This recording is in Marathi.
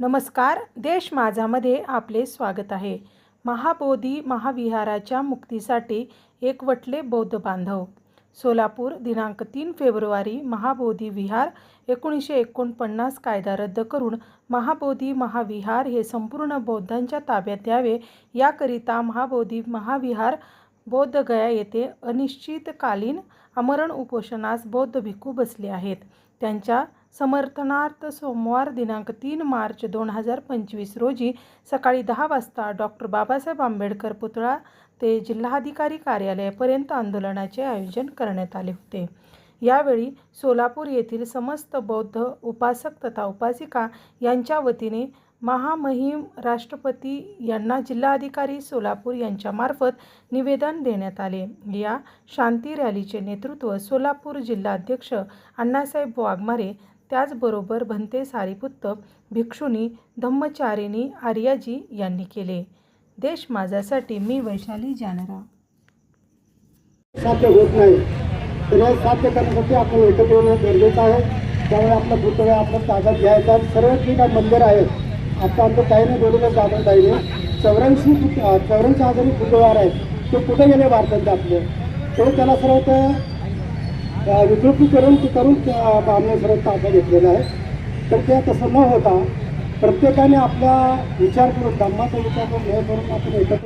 नमस्कार देश माझामध्ये आपले स्वागत आहे. महाबोधी महाविहाराच्या मुक्तीसाठी एकवटले बौद्ध बांधव. सोलापूर दिनांक तीन फेब्रुवारी महाबोधी विहार एकोणीसशे एकोणपन्नास कायदा रद्द करून महाबोधी महाविहार हे संपूर्ण बौद्धांच्या ताब्यात यावे याकरिता महाबोधी महाविहार बौद्धगया येथे अनिश्चितकालीन आमरण उपोषणास बौद्ध भिक्खू बसले आहेत. त्यांच्या समर्थनार्थ सोमवार दिनांक तीन मार्च दोन हजार पंचवीस रोजी सकाळी दहा वाजता डॉक्टर बाबासाहेब आंबेडकर पुतळा ते जिल्हाधिकारी कार्यालयापर्यंत आंदोलनाचे आयोजन करण्यात आले होते. यावेळी सोलापूर येथील समस्त बौद्ध उपासक तथा उपासिका यांच्या वतीने महामहिम राष्ट्रपती यांना जिल्हाधिकारी सोलापूर यांच्यामार्फत निवेदन देण्यात आले. या शांती रॅलीचे नेतृत्व सोलापूर जिल्हाध्यक्ष अण्णासाहेब वाघमारे त्याचबरोबर भंते सारीपुत्त भिक्षुनी धम्मचारिणी आर्याजी यांनी केले. देश माझ्यासाठी मी वैशाली जानरा. साध्य होत नाही. तर हे साध्य करण्यासाठी आपण एकत्र येणं गरजेचं आहे. त्यामुळे आपला पुतळा आपला ताब्यात घ्यायचा. सर्व जे काय मंदिर आहेत. आता आमचं काही बोलवलं जाधव ताईने चौऱ्याऐंशी पुत चौऱ्याऐंशी हजार पुतळार आहेत ते कुठे गेले भारतात आपले? तो त्याला सर्व विकृतीकरण करून ते करून त्या आम्ही सर्व घेतलेला घेतलेलं आहे. तर ते तसं न होता. प्रत्येकाने आपला विचार करून धम्माचा विचार करून हे करून आपण एकत्र